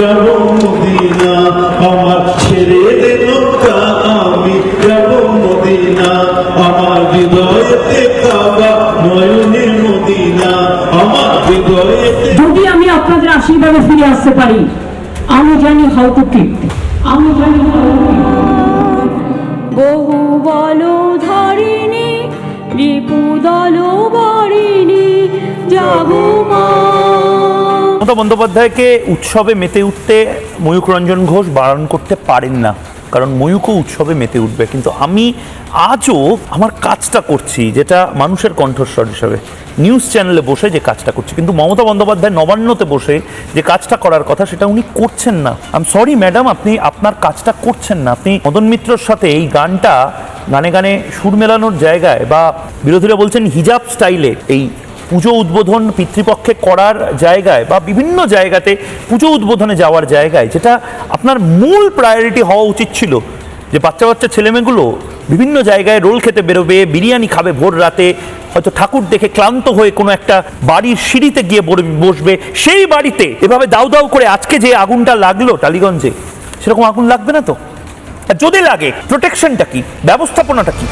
যাব মদিনা আমার ছেড়ে দে যদি আমি আপনাদের আশীর্বাদে ফিরে আসতে পারি, আমি জানি হাউ টু কিপ। আমি জানি হাউ মমতা বন্দ্যোপাধ্যায়কে উৎসবে মেতে উঠতে ময়ূক রঞ্জন ঘোষ বারণ করতে পারেন না। কারণ ময়ূকও উৎসবে মেতে উঠবে। কিন্তু আমি আজও আমার কাজটা করছি, যেটা মানুষের কণ্ঠস্বর হিসাবে। নিউজ চ্যানেলে বসে যে কাজটা করছি। কিন্তু মমতা বন্দ্যোপাধ্যায় নবান্নতে বসে যে কাজটা করার কথা, সেটা উনি করছেন না। আম সরি ম্যাডাম আপনি আপনার কাজটা করছেন না। আপনি মদন মিত্রর সাথে এই গানটা গানে গানে সুর মেলানোর জায়গায় বা বিরোধীরা বলছেন হিজাব স্টাইলে এই পুজো উদ্বোধন পিতৃপক্ষে করার জায়গায় বা বিভিন্ন জায়গাতে পুজো উদ্বোধনে যাওয়ার জায়গায়, যেটা আপনার মূল প্রায়োরিটি হওয়া উচিত ছিল। যে বাচ্চা বাচ্চা ছেলেমেয়েগুলো বিভিন্ন জায়গায় রোল খেতে বেরোবে, বিরিয়ানি খাবে ভোর রাতে, হয়তো ঠাকুর দেখে ক্লান্ত হয়ে কোনো একটা বাড়ির সিঁড়িতে গিয়ে বসবে, সেই বাড়িতে এভাবে দাউ দাউ করে আজকে যে আগুনটা লাগল টালিগঞ্জে, সেরকম আগুন লাগবে না তো? আর যদি লাগে প্রোটেকশনটা কি? ব্যবস্থাপনাটা কি?